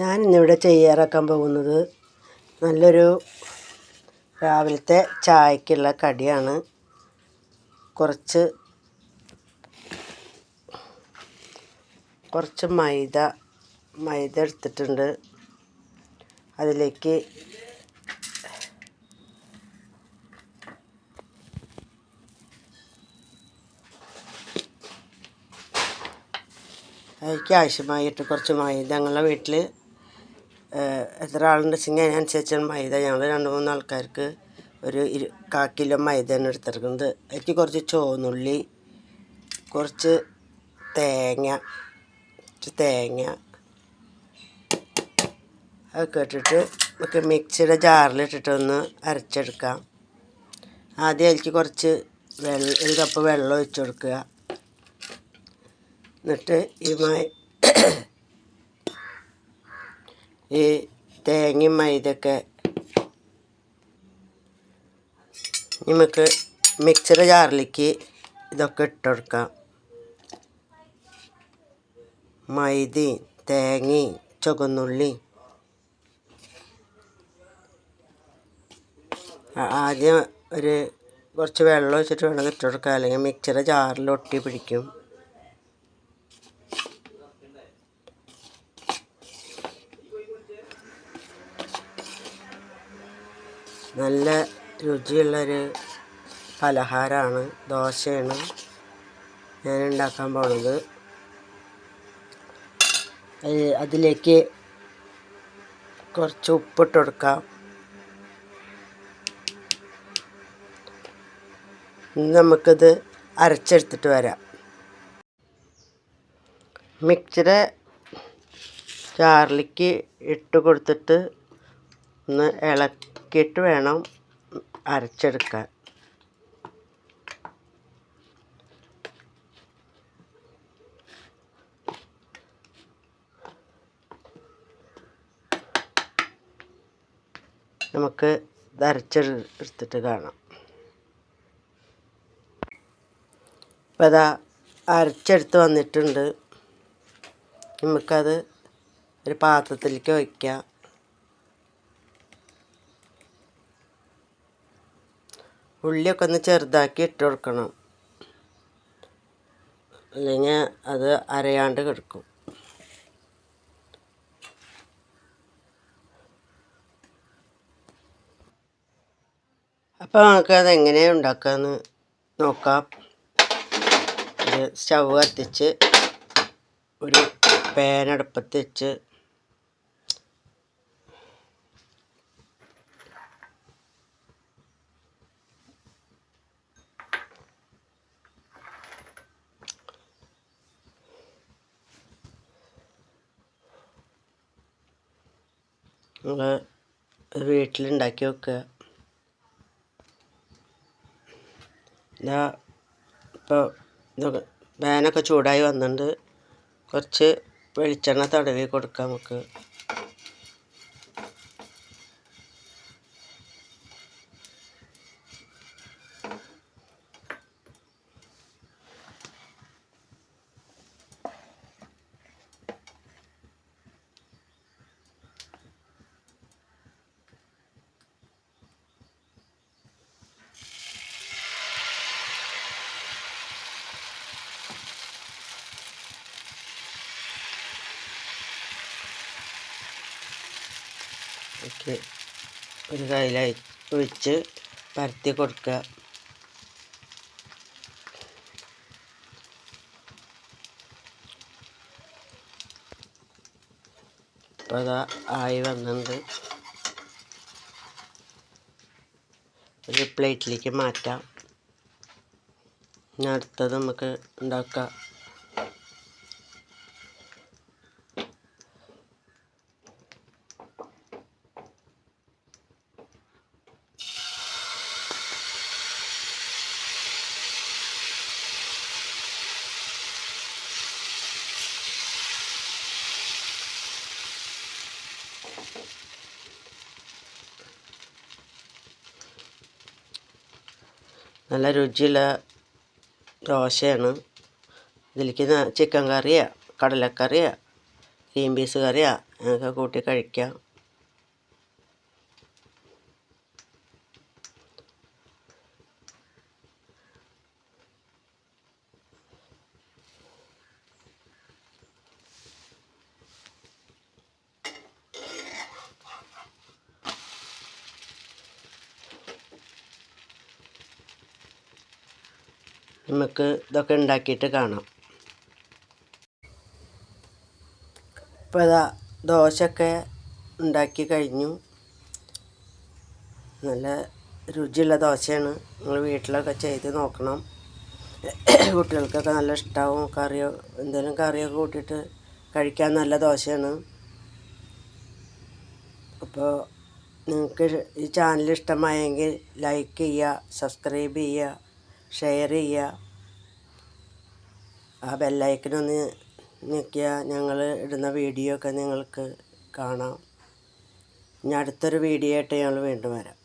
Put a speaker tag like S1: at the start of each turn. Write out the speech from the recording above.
S1: ഞാൻ ഇന്നിവിടെ ചെയ്യാറാക്കാൻ പോകുന്നത് നല്ലൊരു രാവിലത്തെ ചായക്കുള്ള കടിയാണ്. കുറച്ച് കുറച്ച് മൈദ മൈദ എടുത്തിട്ടുണ്ട്. അതിലേക്ക് അതിലേക്ക് ആവശ്യമായിട്ട് കുറച്ച് മൈദ ഞങ്ങളുടെ വീട്ടിൽ എത്ര ആളുണ്ട് വെച്ചെങ്കിൽ അതിനനുസരിച്ചാണ് മൈദ ഞങ്ങൾ രണ്ട് മൂന്ന് ആൾക്കാർക്ക് ഒരു ഇരു കാ കിലോ മൈദയാണ് എടുത്തിരിക്കുന്നത്. അതിലേക്ക് കുറച്ച് ചുവന്നുള്ളി കുറച്ച് തേങ്ങ കുറച്ച് തേങ്ങ അതൊക്കെ ഇട്ടിട്ട് നമുക്ക് മിക്സിയുടെ ജാറിലിട്ടിട്ട് ഒന്ന് അരച്ചെടുക്കാം. ആദ്യം അതിലേക്ക് കുറച്ച് വെള്ളം ഒരു കപ്പ് വെള്ളം ഒഴിച്ചു കൊടുക്കുക. എന്നിട്ട് ഈ ഈ തേങ്ങയും മൈദൊക്കെ നമുക്ക് മിക്സർ ജാറിലേക്ക് ഇതൊക്കെ ഇട്ട് കൊടുക്കാം മൈദയും തേങ്ങയും ചുവന്നുള്ളി ആദ്യം ഒരു കുറച്ച് വെള്ളം വെച്ചിട്ട് വേണം ഇട്ട് അല്ലെങ്കിൽ മിക്സറ് ജാറിൽ ഒട്ടി പിടിക്കും. നല്ല രുചിയുള്ളൊരു പലഹാരമാണ്. ദോശയാണ്. ഞാൻ ഉണ്ടാക്കാൻ പോണത്. അത് അതിലേക്ക് കുറച്ച് ഉപ്പിട്ട് കൊടുക്കാം. നമുക്കിത് അരച്ചെടുത്തിട്ട് വരാം. മിക്സിയുടെ ചാർലിക്ക് ഇട്ട് കൊടുത്തിട്ട് ഒന്ന് ഇളക്കിയിട്ട് വേണം അരച്ചെടുക്കാൻ. നമുക്ക് ഇത് അരച്ചെടുത്തിട്ട് കാണാം. അപ്പോൾ അതാ അരച്ചെടുത്ത് വന്നിട്ടുണ്ട്. നമുക്കത് ഒരു പാത്രത്തിലേക്ക് വയ്ക്കാം. ഉള്ളിയൊക്കെ ഒന്ന് ചെറുതാക്കി ഇട്ട് കൊടുക്കണം. അല്ലെങ്കിൽ അത് അരയാണ്ട് കിടക്കും. അപ്പോൾ നമുക്ക് അതെങ്ങനെ ഉണ്ടാക്കാമെന്ന് നോക്കാം. സ്റ്റവ് കത്തിച്ച് ഒരു പാൻ അടുപ്പത്ത് വെച്ച് നമ്മൾ വീട്ടിലുണ്ടാക്കി വെക്കുക. ഇതാ ഇപ്പോൾ പാനൊക്കെ ചൂടായി വന്നിട്ടുണ്ട്. കുറച്ച് വെളിച്ചെണ്ണ തടവി കൊടുക്കാം നമുക്ക്. ഒക്കെ ഒരു കയ്യിലായി ഒഴിച്ച് പരത്തി കൊടുക്കുക അപ്പോൾ അതാ ആയി വന്നിട്ടുണ്ട് ഒരു പ്ലേറ്റിലേക്ക് മാറ്റാം. ഇനി അടുത്തത് നമുക്ക് ഉണ്ടാക്കാം. നല്ല രുചിയുള്ള ദോശയാണ്. ഇതിലേക്ക് ചിക്കൻ കറിയോ കടലക്കറിയോ ഗ്രീൻ പീസ് കറിയോ ഒക്കെ കൂട്ടി കഴിക്കാം. നമുക്ക് ഇതൊക്കെ ഉണ്ടാക്കിയിട്ട് കാണാം. ഇപ്പോൾ ഇതാ ദോശയൊക്കെ ഉണ്ടാക്കി കഴിഞ്ഞു. നല്ല രുചിയുള്ള ദോശയാണ്. നിങ്ങൾ വീട്ടിലൊക്കെ ചെയ്ത് നോക്കണം. കുട്ടികൾക്കൊക്കെ നല്ല ഇഷ്ടമാവും കറിയോ എന്തെങ്കിലും കറിയൊക്കെ കൂട്ടിയിട്ട് കഴിക്കാൻ നല്ല ദോശയാണ്. അപ്പോൾ നിങ്ങൾക്ക് ഈ ചാനൽ ഇഷ്ടമായെങ്കിൽ ലൈക്ക് ചെയ്യുക സബ്സ്ക്രൈബ് ചെയ്യുക. ഷെയർ ചെയ്യുക. ആ ബെല്ലൈക്കനൊന്ന് ഞെക്കിയാൽ ഞങ്ങൾ ഇടുന്ന വീഡിയോ ഒക്കെ നിങ്ങൾക്ക് കാണാം. ഇനി അടുത്തൊരു വീഡിയോ ആയിട്ട് ഞങ്ങൾ വീണ്ടും വരാം.